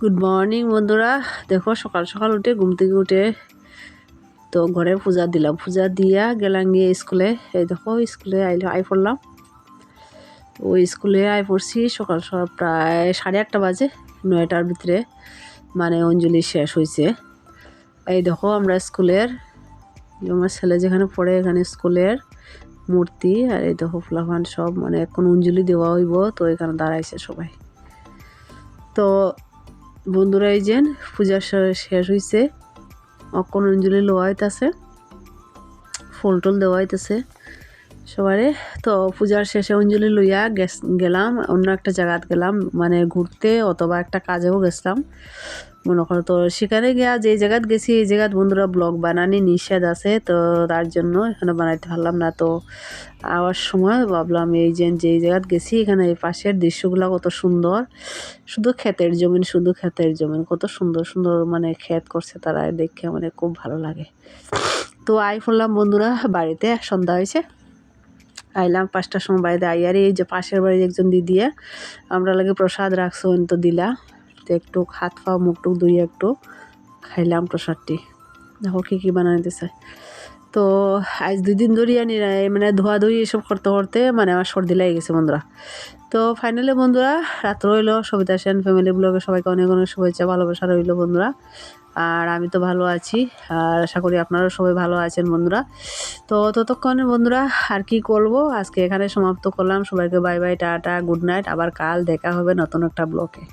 Good morning বন্ধুরা। দেখো, সকাল সকাল উঠে, ঘুম থেকে উঠে তো ঘরে পূজা দিলাম। পূজা দিয়া গেলাম গিয়ে স্কুলে। এই দেখো, স্কুলে আই আই পড়লাম। ওই স্কুলে আই পড়ছি সকাল সকাল প্রায় সাড়ে আটটা বাজে, নয়টার ভিতরে। মানে অঞ্জলি শেষ হয়েছে এই দেখো, আমরা স্কুলের আমার ছেলে যেখানে পড়ে, এখানে স্কুলের মূর্তি। আর এই দেখো, ফুলাফান সব মানে এখন অঞ্জলি দেওয়া হইব, তো এখানে দাঁড়াইছে সবাই। তো বন্ধুরা এই যে পূজার শেষ হয়েছে অকন অঞ্জলি লোয়া হইতাছে। ফুল টুল দেওয়া হইতেছে। সবারে। তো পূজার শেষে অঞ্জলি লইয়া গেলাম, অন্য একটা জায়গাত গেলাম মানে ঘুরতে অথবা একটা কাজেও গেছিলাম। মনে করো তো সেখানে গিয়া যে জায়গাত গেছি, এই জায়গাত বন্ধুরা ব্লগ বানানি নিষেধ আছে, তো তার জন্য এখানে বানাইতে পারলাম না। তো আওয়ার সময় ভাবলাম এই যে যেই জায়গাত গেছি, এখানে এই পাশের দৃশ্যগুলো কত সুন্দর। শুধু ক্ষেতের জমিন, শুধু ক্ষেতের জমিন, কত সুন্দর সুন্দর মানে ক্ষেত করছে তারা, দেখে মানে খুব ভালো লাগে। তো আই ফেললাম বন্ধুরা, বাড়িতে, সন্ধ্যা হয়েছে। আইলাম পাঁচটার সময় বাড়িতে আর এই যে পাশের বাড়ির একজন দিদিয়া আমরা লাগে প্রসাদ রাখছো তো দিলা। তো একটু হাত পা, মুখ টুক দুই একটু খাইলাম প্রসাদটি। দেখো কী কী বানাইতেছে। তো আজ দুই দিন ধরে আনি মানে ধোয়াধুয়ি এসব করতে করতে মানে আমার সর্দি লেগে গেছে বন্ধুরা। তো ফাইনালি বন্ধুরা রাত রইল সবিতা সেন ফ্যামিলি ব্লগে সবাইকে অনেক অনেক শুভেচ্ছা, ভালোবাসা রইল বন্ধুরা। আর আমি তো ভালো আছি, আর আশা করি আপনারাও সবাই ভালো আছেন বন্ধুরা। তো ততক্ষণে বন্ধুরা, আর কি করব? আজকে এখানে সমাপ্ত করলাম। সবাইকে bye bye tata good night আবার কাল দেখা হবে নতুন একটা ব্লকে